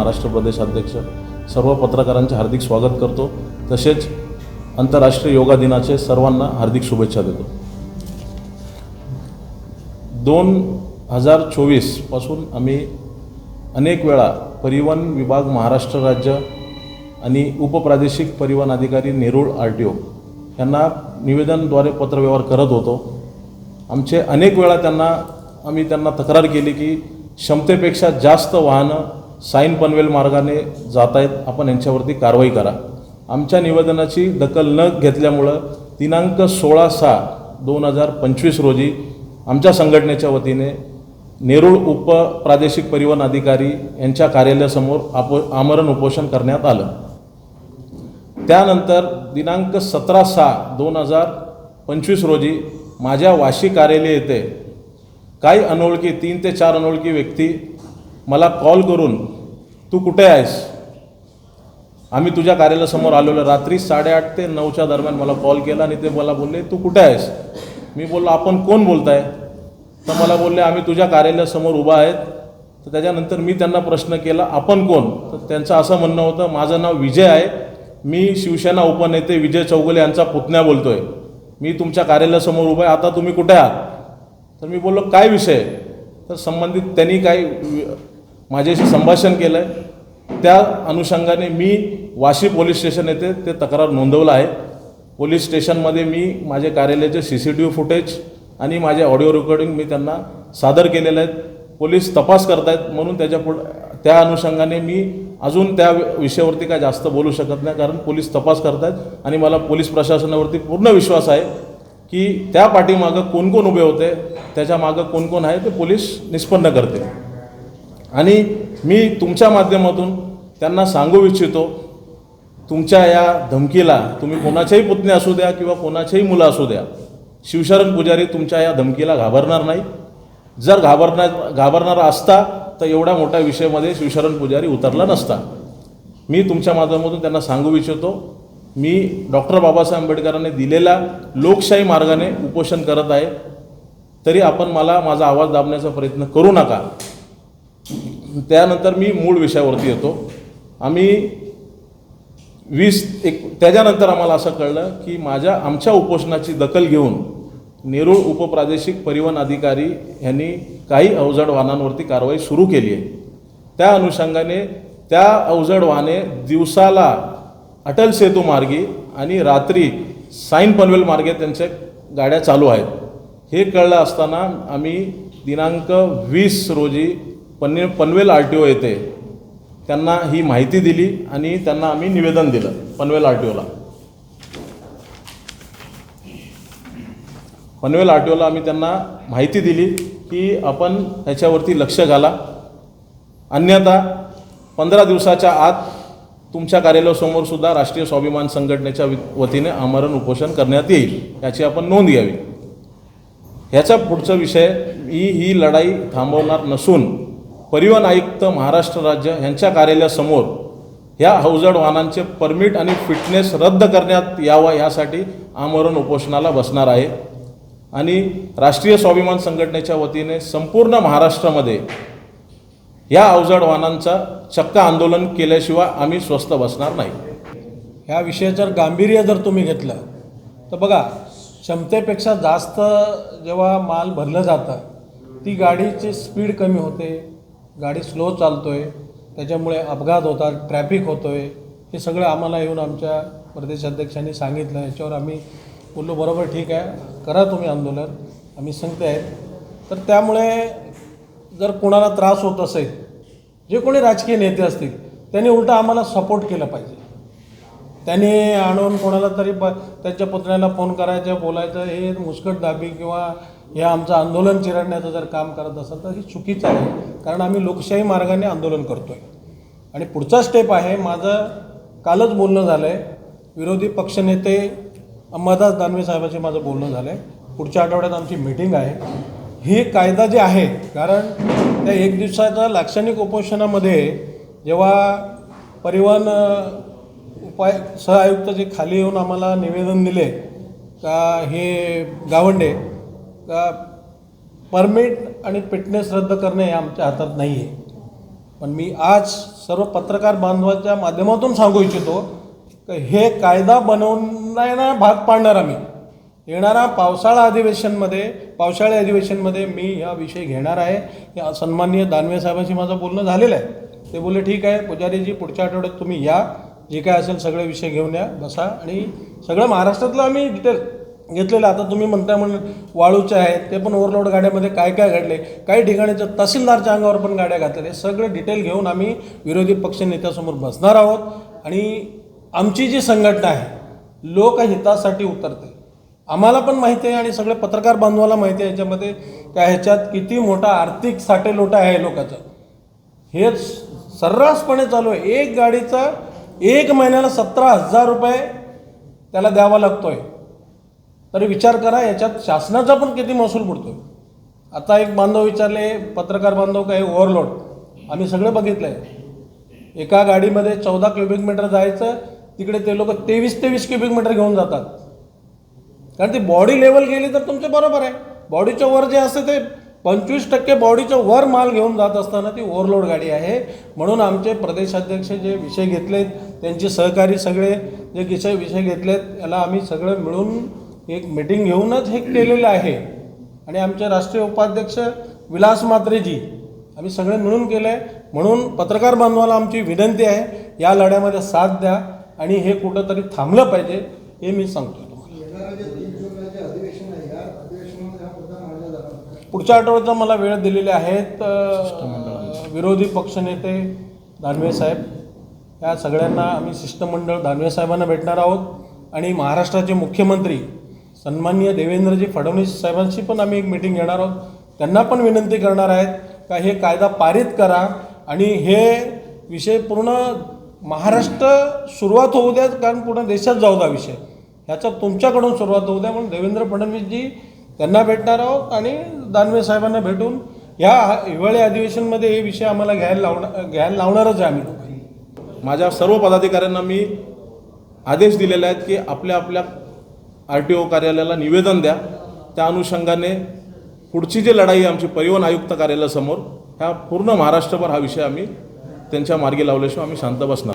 महाराष्ट्र प्रदेशाध्यक्ष सर्व पत्रकारांचे हार्दिक स्वागत करतो. तसेच आंतरराष्ट्रीय योगा दिनाचे सर्वांना हार्दिक शुभेच्छा देतो. दोन हजार चोवीसपासून आम्ही अनेक वेळा परिवहन विभाग महाराष्ट्र राज्य आणि उपप्रादेशिक परिवहन अधिकारी नेरूळ आर टी ओ यांना निवेदनद्वारे पत्रव्यवहार करत होतो. आमचे अनेक वेळा त्यांना आम्ही त्यांना तक्रार केली की क्षमतेपेक्षा जास्त वाहनं साईन पनवेल मार्गाने जात आहेत आपण यांच्यावरती कारवाई करा. आमच्या निवेदनाची दखल न घेतल्यामुळं दिनांक सोळा सहा दोन हजार पंचवीस रोजी आमच्या संघटनेच्या वतीने नेरूळ उप प्रादेशिक परिवहन अधिकारी यांच्या कार्यालयासमोर आप आमरण उपोषण करण्यात आलं. त्यानंतर दिनांक सतरा सहा दोन हजार पंचवीस रोजी माझ्या वाशी कार्यालय येथे काही अनोळखी तीन ते चार अनोळखी व्यक्ती मला कॉल करून तू कुठे आहेस? आम्ही तुझ्या कार्यालयासमोर आलेलो रात्री साडेआठ ते नऊच्या दरम्यान मला कॉल केला आणि ते मला बोलले तू कुठे आहेस? मी बोललो आपण कोण बोलताय? तर मला बोलले आम्ही तुझ्या कार्यालयासमोर उभा आहेत. तर त्याच्यानंतर मी त्यांना प्रश्न केला आपण कोण? तर त्यांचं असं म्हणणं होतं माझं नाव विजय आहे. मी शिवसेना उपनेते विजय चौगुले यांचा पुतण्या बोलतोय. मी तुमच्या कार्यालयासमोर उभा आहे. आता तुम्ही कुठे आहात? तर मी बोललो काय विषय? तर संबंधित त्यांनी काही माझ्याशी संभाषण केलं आहे त्या अनुषंगाने मी वाशी पोलीस स्टेशन येथे ते तक्रार नोंदवलं आहे. पोलीस स्टेशनमध्ये मी माझे कार्यालयाचे C C T V footage आणि माझे ऑडिओ रेकॉर्डिंग मी त्यांना सादर केलेले आहेत पोलीस तपास करतायत म्हणून त्याच्या पुढ त्या अनुषंगाने मी अजून त्या विषयावरती काय जास्त बोलू शकत नाही कारण पोलीस तपास करतायत आणि मला पोलीस प्रशासनावरती पूर्ण विश्वास आहे की त्या पाठीमागं कोण कोण उभे होते त्याच्या मागं कोण कोण आहे ते पोलीस निष्पन्न करते आणि मी तुमच्या माध्यमातून त्यांना सांगू इच्छितो तुमच्या या धमकीला तुम्ही कोणाच्याही पुतणे असू द्या किंवा कोणाच्याही मुलं असू द्या शिवशरण पुजारी तुमच्या या धमकीला घाबरणार नाही. जर घाबरणार घाबरणारा असता तर एवढ्या मोठ्या विषयामध्ये शिवशरण पुजारी उतरला नसता. मी तुमच्या माध्यमातून त्यांना सांगू इच्छितो मी डॉक्टर बाबासाहेब आंबेडकरांनी दिलेला लोकशाही मार्गाने उपोषण करत आहे तरी आपण मला माझा आवाज दाबण्याचा प्रयत्न करू नका. त्यानंतर मी मूळ विषयावरती येतो. आम्ही वीस एक त्याच्यानंतर आम्हाला असं कळलं की माझ्या आमच्या उपोषणाची दखल घेऊन नेरूळ उपप्रादेशिक परिवहन अधिकारी यांनी काही अवजड वाहनांवरती कारवाई सुरू केली आहे. त्या अनुषंगाने त्या अवजड वाहने दिवसाला अटल सेतू मार्गी आणि रात्री साईन पनवेल मार्गे त्यांच्या गाड्या चालू आहेत. हे कळलं असताना आम्ही दिनांक वीस रोजी पन्ने पनवेल आर टी ओ येते त्यांना ही माहिती दिली आणि त्यांना आम्ही निवेदन दिलं पनवेल आर टी ओला पनवेल आर टी ओला आम्ही त्यांना माहिती दिली की आपण ह्याच्यावरती लक्ष घाला. अन्यथा पंधरा दिवसाच्या आत तुमच्या कार्यालयासमोर सुद्धा राष्ट्रीय स्वाभिमान संघटनेच्या वतीने आमरण उपोषण करण्यात येईल याची आपण नोंद घ्यावी. ह्याचा पुढचा विषय ही ही लढाई थांबवणार नसून परिवहन आयुक्त महाराष्ट्र राज्य यांच्या कार्यालयासमोर ह्या अवजड वाहनांचे परमिट आणि फिटनेस रद्द करण्यात यावा यासाठी आमरण उपोषणाला बसणार आहे. आणि राष्ट्रीय स्वाभिमान संघटनेच्या वतीने संपूर्ण महाराष्ट्रामध्ये या अवजड वाहनांचा चक्क आंदोलन केल्याशिवाय आम्ही स्वस्त बसणार नाही. ह्या विषयाचं गांभीर्य जर तुम्ही घेतलं तर बघा क्षमतेपेक्षा जास्त जेव्हा माल भरलं जातं ती गाडीची स्पीड कमी होते गाडी स्लो चालतो आहे त्याच्यामुळे अपघात होतात ट्रॅफिक होतो आहे हे सगळं आम्हाला येऊन आमच्या प्रदेशाध्यक्षांनी सांगितलं. याच्यावर आम्ही बोललो बरोबर ठीक आहे करा तुम्ही आंदोलन आम्ही सांगते आहेत. तर त्यामुळे जर कोणाला त्रास होत असेल जे कोणी राजकीय नेते असतील त्यांनी उलटं आम्हाला सपोर्ट केलं पाहिजे. त्याने आणून कोणाला तरी ब त्याच्या पुतण्याला फोन करायचं बोलायचं हे मुस्कट दाबी किंवा हे आमचं आंदोलन चिरडण्याचं जर काम करत असेल तर हे चुकीचं आहे. कारण आम्ही लोकशाही मार्गाने आंदोलन करतो आहे आणि पुढचा स्टेप आहे माझं कालच बोलणं झालं आहे विरोधी पक्षनेते अंबादास दानवे साहेबांशी माझं बोलणं झालं आहे पुढच्या आठवड्यात आमची मीटिंग आहे. ही कायदा जे आहे कारण त्या एक दिवसाच्या लाक्षणिक उपोषणामध्ये जेव्हा परिवहन उपाय सहआयुक्त जे खाली येऊन आम्हाला निवेदन दिले का हे गावंडे का परमिट आणि फिटनेस रद्द करणे हे आमच्या हातात नाही आहे पण मी आज सर्व पत्रकार बांधवाच्या माध्यमातून सांगू इच्छितो का हे कायदा बनवण्याला भाग पाडणार आम्ही. येणारा पावसाळा अधिवेशनमध्ये पावसाळी अधिवेशनमध्ये मी हा विषय घेणार आहे. या सन्माननीय दानवे साहेबांशी माझं बोलणं झालेलं आहे. ते बोलले ठीक आहे पुजारीजी पुढच्या आठवड्यात तुम्ही या. जे काय असेल सगळे विषय घेऊन या बसा. आणि सगळं महाराष्ट्रातलं आम्ही डिटेल घेतलेलं आता तुम्ही म्हणताय म्हणून वाळूचे आहेत ते पण ओव्हरलोड गाड्यामध्ये काय काय घडले काही ठिकाणी तहसीलदारच्या अंगावर पण गाड्या घातलेल्या सगळे डिटेल घेऊन आम्ही विरोधी पक्ष नेत्यासमोर बसणार आहोत. आणि आमची जी संघटना आहे लोकहितासाठी उतरते. आम्हाला पण माहिती आहे आणि सगळे पत्रकार बांधवाला माहिती आहे याच्यामध्ये त्या ह्याच्यात किती मोठा आर्थिक साठेलोटा आहे लोकाचं. हेच सर्रासपणे चालू आहे. एक गाडीचा एक महिन्याला सतरा हजार रुपये त्याला द्यावा लागतोय. तरी विचार करा याच्यात शासनाचा पण किती महसूल पडतोय. आता एक बांधव विचारले पत्रकार बांधव काय ओव्हरलोड आम्ही सगळं बघितलं आहे एका गाडीमध्ये चौदा क्युबिक मीटर जायचं तिकडे ते लोक तेवीस तेवीस क्युबिक मीटर घेऊन जातात. कारण ती बॉडी लेवल गेली तर तुमचे बरोबर आहे. बॉडीच्या वर जे असते ते पंचवीस टक्के बॉडीचं वर माल घेऊन जात असताना ती ओव्हरलोड गाडी आहे. म्हणून आमचे प्रदेशाध्यक्ष जे विषय घेतलेत त्यांचे सहकारी सगळे जे विषय विषय घेतलेत याला आम्ही सगळं मिळून एक मिटिंग घेऊनच हे केलेलं आहे. आणि आमचे राष्ट्रीय उपाध्यक्ष विलास मात्रेजी आम्ही सगळे मिळून केलं आहे म्हणून पत्रकार बांधवाला आमची विनंती आहे या लढ्यामध्ये साथ द्या आणि हे कुठंतरी थांबलं पाहिजे हे मी सांगतो तुम्हाला येणारं जे तीन जुलैचे अधिवेशन आहे या अधिवेशनामध्ये हा मुद्दा मांडला जाणार आहे. पुढच्या आठवड्याचा मला वेळ दिलेले आहेत विरोधी पक्षनेते दानवे साहेब या सगळ्यांना आम्ही शिष्टमंडळ दानवे साहेबांना भेटणार आहोत. आणि महाराष्ट्राचे मुख्यमंत्री सन्माननीय देवेंद्रजी फडणवीस साहेबांशी पण आम्ही एक मिटिंग घेणार आहोत. त्यांना पण विनंती करणार आहेत का हे कायदा पारित करा आणि हे विषय पूर्ण महाराष्ट्र सुरुवात होऊ द्या कारण पूर्ण देशात जाऊ द्या विषय. ह्याचा तुमच्याकडून सुरुवात होऊ द्या म्हणून देवेंद्र फडणवीसजी त्यांना भेटणार आहोत आणि दानवे साहेबांना भेटून ह्या हिवाळी अधिवेशनमध्ये हे विषय आम्हाला घ्यायला लावणार घ्यायला लावणारच आहे आम्ही माझ्या सर्व पदाधिकाऱ्यांना मी आदेश दिलेले आहेत की आपल्या आपल्या आर टी ओ कार्यालयाला निवेदन द्या. त्या अनुषंगाने पुढची जी लढाई आहे आमची परिवहन आयुक्त कार्यालयासमोर ह्या पूर्ण महाराष्ट्रभर हा विषय आम्ही त्यांच्या मार्गी लावल्याशिवाय आम्ही शांत बसणार.